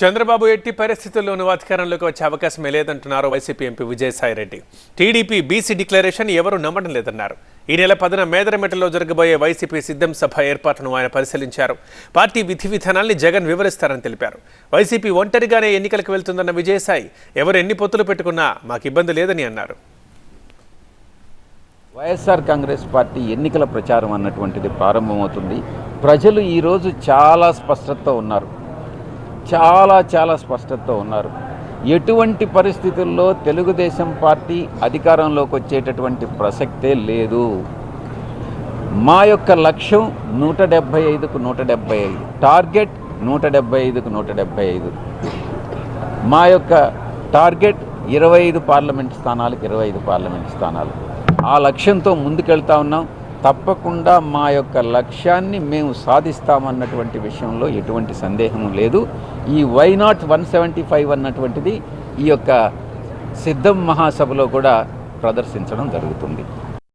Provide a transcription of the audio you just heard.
చంద్రబాబు ఎట్టి పరిస్థితుల్లోనూ అధికారంలోకి వచ్చే అవకాశమే లేదంటున్నారు YCP MP Vijayasai Reddy TDP BC declaration ఎవరూ నమ్మడం లేదన్నారు. ఈ నెల పదిన మేదరమెటలో జరగబోయే వైసీపీ సిద్ధం సభ ఏర్పాటును ఆయన పరిశీలించారు. పార్టీ విధి విధానాల్ని జగన్ వివరిస్తారని తెలిపారు. వైసీపీ ఒంటరిగానే ఎన్నికలకు వెళ్తుందన్న విజయసాయి ఎవరు ఎన్ని పొత్తులు పెట్టుకున్నా మాకు ఇబ్బంది లేదని అన్నారు. వైఎస్ఆర్ కాంగ్రెస్ పార్టీ ఎన్నికల ప్రచారం అన్నటువంటిది ప్రారంభమవుతుంది. ప్రజలు ఈరోజు చాలా స్పష్టతతో ఉన్నారు. చాలా చాలా స్పష్టతతో ఉన్నారు. ఎటువంటి పరిస్థితుల్లో తెలుగుదేశం పార్టీ అధికారంలోకి వచ్చేటటువంటి ప్రసక్తే లేదు. మా యొక్క లక్ష్యం నూట డెబ్భై ఐదుకు నూట డెబ్భై ఐదు. టార్గెట్ నూట డెబ్భై ఐదుకు నూట డెబ్భై ఐదు. మా యొక్క టార్గెట్ ఇరవై ఐదు పార్లమెంట్ స్థానాలకు ఇరవై ఐదు పార్లమెంట్ స్థానాలు. ఆ లక్ష్యంతో ముందుకెళ్తా ఉన్నాం. తప్పకుండా మా యొక్క లక్ష్యాన్ని మేము సాధిస్తామన్నటువంటి విషయంలో ఎటువంటి సందేహం లేదు. ఈ why not one seventy five అన్నటువంటిది ఈ యొక్క సిద్ధం మహాసభలో కూడా ప్రదర్శించడం జరుగుతుంది.